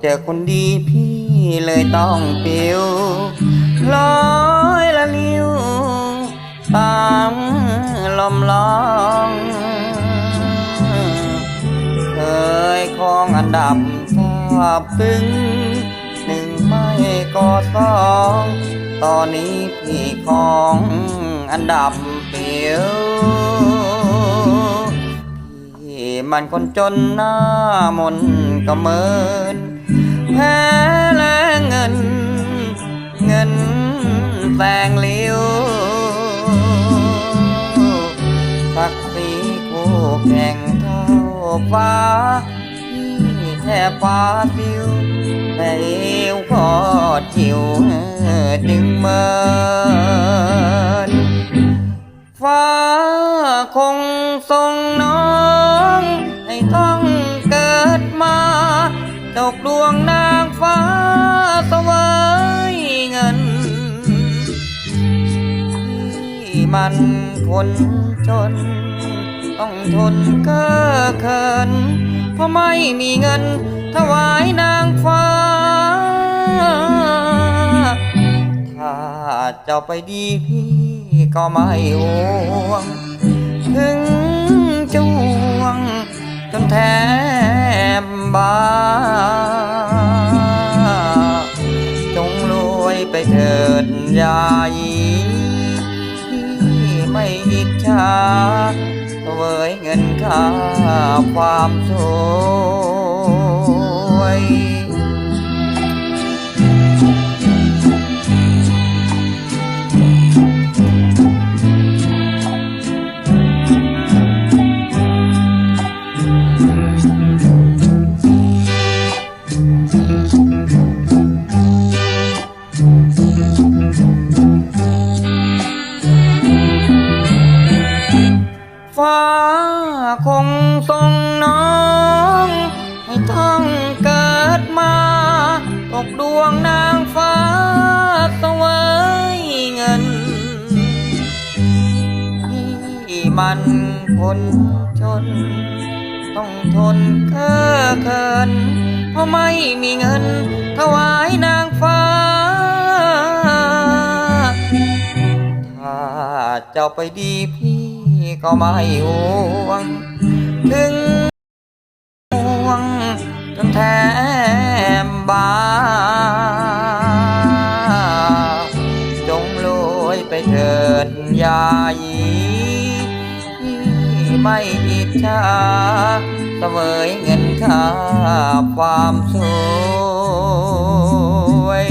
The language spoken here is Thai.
เจอคนดีพี่เลยต้องเปลี่ยวลอยละลิวตามลมล้อง เคยคองอันดับทาบตึงหนึ่งไม่ก็สอง ตอนนี้พี่คองอันดับเปลี่ยวมันคนจนหน้ามนก็เมื่อ ฟ้าที่แค่ฟ้าซิวแต่เอวก็จิวดึงเมินฟ้าคงทรงน้องให้ต้องเกิดมาตกดวงนางฟ้าสวยเงิน ที่มันคนจน ต้องทนเก้อเขิ นเพราะไม่มีเงิน ถวายนางฟ้า ถ้าเจ้าไปดีพี่ก็ไม่ห่วง ถึงจวง จนแทบบาจงรวยไปเถิดยายที่ไม่อิจฉา เงินค่าความสวย ดวงนางฟ้าสวยเงิน ที่มันคนจน ต้องทนเก้อเขิน เพราะไม่มีเงิน ถวายนางฟ้า ถ้าเจ้าไปดีพี่ก็ไม่ห่วง ถึง ไม่อิจฉาเสวยเงินค่าความสวย